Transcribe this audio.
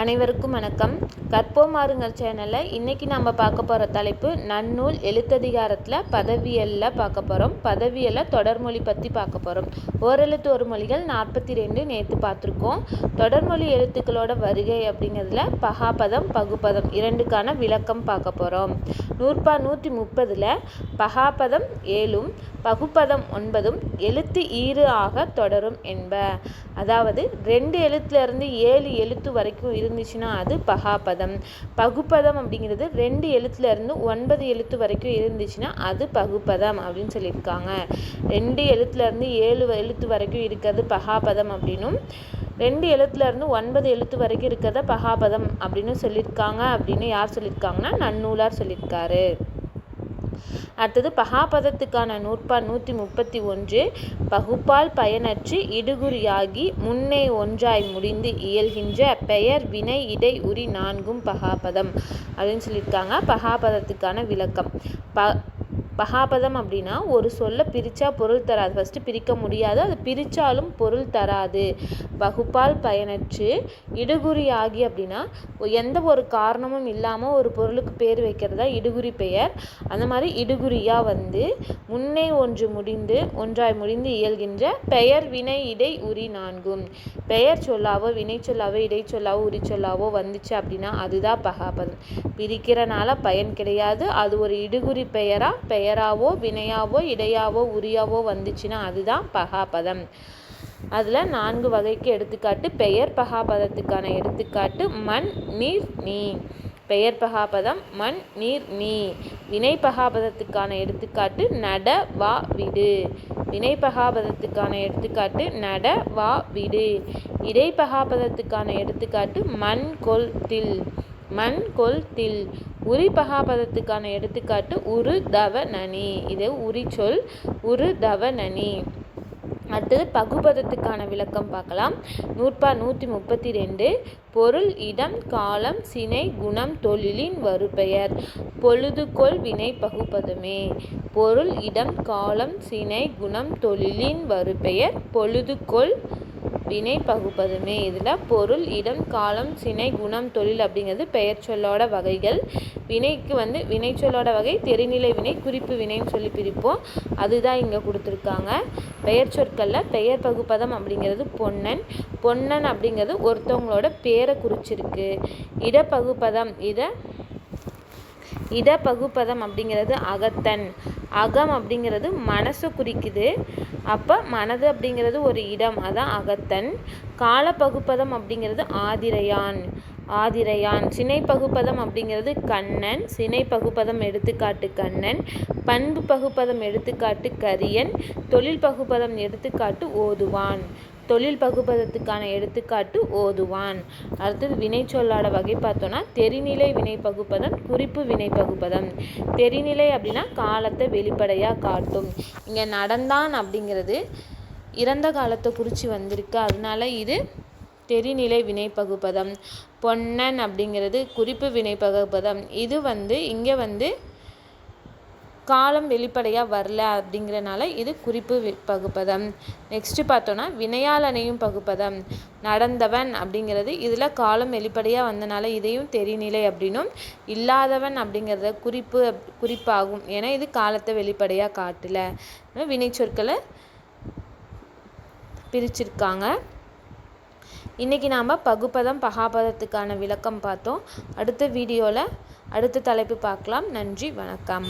அனைவருக்கும் வணக்கம். கற்போம் மாறுங்கள் சேனலில் இன்றைக்கி நம்ம பார்க்க போகிற தலைப்பு நன்னூல் எழுத்ததிகாரத்தில் பதவியல்ல பார்க்க போகிறோம் பதவியலில் தொடர்மொழி பற்றி பார்க்க போகிறோம் ஓரெழுத்து ஒரு மொழிகள் நாற்பத்தி ரெண்டு நேற்று பார்த்துருக்கோம். தொடர்மொழி எழுத்துக்களோட வருகை அப்படிங்கிறதுல பகாபதம் பகுபதம் இரண்டுக்கான விளக்கம் பார்க்க போகிறோம் நூற்பா நூற்றி முப்பதில் பகாபதம் ஏழும் பகுப்பதம் ஒன்பதும் எழுத்து ஈறு ஆக தொடரும் என்ப. அதாவது ரெண்டு எழுத்துலேருந்து ஏழு எழுத்து வரைக்கும் இருந்துச்சுன்னா அது பகாபதம். பகுப்பதம் அப்படிங்கிறது ரெண்டு எழுத்துலேருந்து ஒன்பது எழுத்து வரைக்கும் இருந்துச்சுன்னா அது பகுப்பதம் அப்படின்னு சொல்லியிருக்காங்க. ரெண்டு எழுத்துலேருந்து ஏழு எழுத்து வரைக்கும் இருக்கிறது பகாபதம் அப்படின்னும் ரெண்டு எழுத்துலேருந்து ஒன்பது எழுத்து வரைக்கும் இருக்கிறத பகாபதம் அப்படின்னு சொல்லியிருக்காங்க அப்படின்னு யார் சொல்லியிருக்காங்கன்னா நன்னூலார் சொல்லியிருக்காரு. அடுத்தது பகாபதத்துக்கான நூற்பா நூற்றி முப்பத்தி ஒன்று பகுப்பால் பயனற்று இடுகுறியாகி முன்னே ஒன்றாய் முடிந்து இயல்கின்ற பெயர் வினை இடை உரி நான்கும் பகாபதம் அப்படின்னு சொல்லியிருக்காங்க. பகாபதத்துக்கான விளக்கம். ப பகாபதம் அப்படின்னா ஒரு சொல்ல பிரித்தா பொருள் தராது. ஃபஸ்ட்டு பிரிக்க முடியாது. அது பிரித்தாலும் பொருள் தராது. வகுப்பால் பயனற்று இடுகுறி ஆகி அப்படின்னா எந்த ஒரு காரணமும் இல்லாமல் ஒரு பொருளுக்கு பேர் வைக்கிறதா இடுகுறி பெயர். அந்த மாதிரி இடுகுறியாக வந்து முன்னே ஒன்று முடிந்து ஒன்றாய் முடிந்து இயல்கின்ற பெயர் வினை இடை உரி நான்கும். பெயர் சொல்லாவோ வினை சொல்லாவோ இடை சொல்லாவோ உரி சொல்லாவோ வந்துச்சு அப்படின்னா அதுதான் பகாபதம் பிரிக்கிறனால பயன் கிடையாது. அது ஒரு இடுகுறி பெயராக பெயர் பெயராவோ வினையாவோ இடையாவோ உரியாவோ வந்துச்சுன்னா அதுதான் பகாபதம். அதில் நான்கு வகைக்கு எடுத்துக்காட்டு. பெயர் பகாபதத்துக்கான எடுத்துக்காட்டு மண் நீர் நீ. பெயர் பகாபதம் மண் நீர் நீ. வினை பகாபதத்துக்கான எடுத்துக்காட்டு நட வா விடு. வினை பகாபதத்துக்கான எடுத்துக்காட்டு நட வா விடு. இடை பகாபதத்துக்கான எடுத்துக்காட்டு மண் கொல் தில். மண் கொல் தில். உரி பகாபதத்துக்கான எடுத்துக்காட்டு உரு தவ நனி. இது உரி சொல் உரு தவ நனி. அடுத்தது பகுபதத்துக்கான விளக்கம் பார்க்கலாம். நூற்பா நூற்றி முப்பத்தி ரெண்டு பொருள் இடம் காலம் சினை குணம் தொழிலின் வறுபெயர். பொழுதுகொள் வினை பகுபதமே. பொருள் இடம் காலம் சினை குணம் தொழிலின் வறுபெயர். பொழுதுகொள் வினை பகுப்பதுமே. இதில் பொருள் இடம் காலம் சினை குணம் தொழில் அப்படிங்கிறது பெயர் சொல்லோட வகைகள். வினைக்கு வந்து வினை சொல்லோட வகை தெரிநிலை வினை குறிப்பு வினைன்னு சொல்லி பிரிப்போம். அதுதான் இங்கே கொடுத்துருக்காங்க. பெயர் சொற்களில் பெயர் பகுப்பதம் அப்படிங்கிறது பொன்னன். பொன்னன் அப்படிங்கிறது ஒருத்தவங்களோட பேரை குறிச்சிருக்கு. இடப்பகுப்பதம் இதை இடப்பகுப்பதம் அப்படிங்கிறது அகத்தன். அகம் அப்படிங்கிறது மனசை குறிக்குது. அப்போ மனது அப்படிங்கிறது ஒரு இடம் அதான் அகத்தன். காலப்பகுப்பதம் அப்படிங்கிறது ஆதிரையான் ஆதிரையான். சினை பகுப்பதம் அப்படிங்கிறது கண்ணன் சினை பகுப்பதம் எடுத்துக்காட்டு கண்ணன். பண்பு பகுப்பதம் எடுத்துக்காட்டு கரியன் தொழில் பகுப்பதம் எடுத்துக்காட்டு ஓதுவான். தொழில் பகுப்பதத்துக்கான எடுத்துக்காட்டு ஓதுவான். அடுத்தது வினை சொல்லாட வகை பார்த்தோன்னா தெரிநிலை வினை பகுப்பதம் குறிப்பு வினை பகுப்பதம். தெரிநிலை அப்படின்னா காலத்தை வெளிப்படையாக காட்டும். இங்கே நடந்தான் அப்படிங்கிறது இறந்த காலத்தை குறித்து வந்திருக்கு. அதனால இது தெரிநிலை வினை பகுப்பதம். பொன்னன் அப்படிங்கிறது குறிப்பு வினை பகுப்பதம். இது வந்து இங்கே வந்து காலம் வெளிப்படையாக வரல அப்படிங்கிறனால இது குறிப்பு பகுப்பதம். நெக்ஸ்ட்டு பார்த்தோன்னா வினையாளனையும் பகுப்பதம். நடந்தவன் அப்படிங்கிறது இதில் காலம் வெளிப்படையாக வந்தனால இதையும் தெரிநிலை அப்படின்னும் இல்லாதவன் அப்படிங்கிறத குறிப்பு குறிப்பாகும். ஏன்னா இது காலத்தை வெளிப்படையாக காட்டல. வினை சொற்களை பிரிச்சிருக்காங்க. இன்றைக்கி நாம் பகுப்பதம் பகாபதத்துக்கான விளக்கம் பார்த்தோம். அடுத்த வீடியோவில் அடுத்த தலைப்பு பார்க்கலாம். நன்றி வணக்கம்.